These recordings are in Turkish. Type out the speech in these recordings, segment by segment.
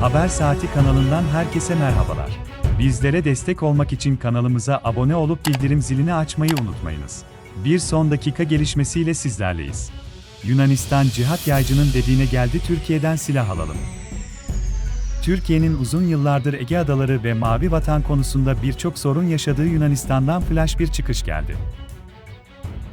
Haber Saati kanalından herkese merhabalar. Bizlere destek olmak için kanalımıza abone olup bildirim zilini açmayı unutmayınız. Bir son dakika gelişmesiyle sizlerleyiz. Yunanistan cihat yaycının dediğine geldi Türkiye'den silah alalım. Türkiye'nin uzun yıllardır Ege Adaları ve Mavi Vatan konusunda birçok sorun yaşadığı Yunanistan'dan flash bir çıkış geldi.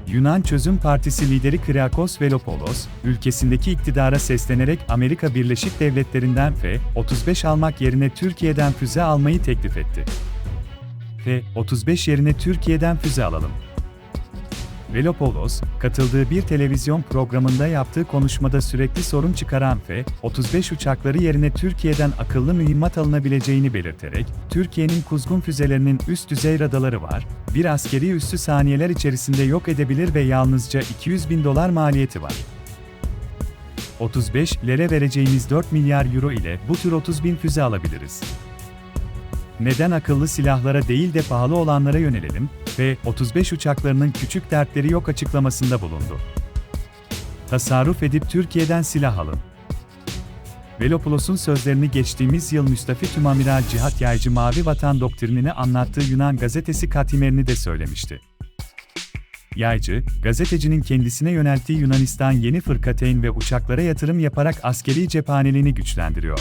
Yunan Çözüm Partisi lideri Kyriakos Velopoulos, ülkesindeki iktidara seslenerek Amerika Birleşik Devletleri'nden F-35 almak yerine Türkiye'den füze almayı teklif etti. F-35 yerine Türkiye'den füze alalım. Velopoulos, katıldığı bir televizyon programında yaptığı konuşmada sürekli sorun çıkaran F-35 uçakları yerine Türkiye'den akıllı mühimmat alınabileceğini belirterek, Türkiye'nin kuzgun füzelerinin üst düzey radarları var, bir askeri üssü saniyeler içerisinde yok edebilir ve yalnızca 200 bin dolar maliyeti var. 35'lere vereceğimiz 4 milyar euro ile bu tür 30 bin füze alabiliriz. Neden akıllı silahlara değil de pahalı olanlara yönelelim ve 35 uçaklarının küçük dertleri yok açıklamasında bulundu. Tasarruf edip Türkiye'den silah alın. Velopoulos'un sözlerini geçtiğimiz yıl Müstafi Tümamiral Cihat Yaycı Mavi Vatan doktrinini anlattığı Yunan gazetesi Katimerini de söylemişti. Yaycı, gazetecinin kendisine yönelttiği Yunanistan yeni fırkateyn ve uçaklara yatırım yaparak askeri cephaneliğini güçlendiriyor.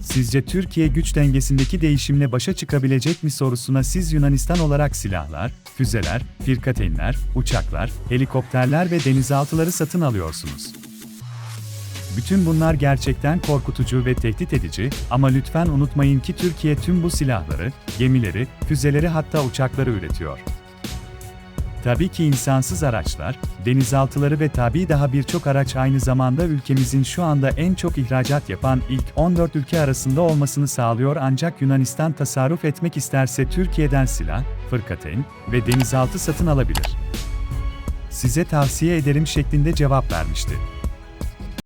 Sizce Türkiye güç dengesindeki değişimle başa çıkabilecek mi sorusuna siz Yunanistan olarak silahlar, füzeler, firkateynler, uçaklar, helikopterler ve denizaltıları satın alıyorsunuz. Bütün bunlar gerçekten korkutucu ve tehdit edici ama lütfen unutmayın ki Türkiye tüm bu silahları, gemileri, füzeleri hatta uçakları üretiyor. Tabii ki insansız araçlar, denizaltıları ve tabii daha birçok araç aynı zamanda ülkemizin şu anda en çok ihracat yapan ilk 14 ülke arasında olmasını sağlıyor ancak Yunanistan tasarruf etmek isterse Türkiye'den silah, fırkateyn ve denizaltı satın alabilir. Size tavsiye ederim şeklinde cevap vermişti.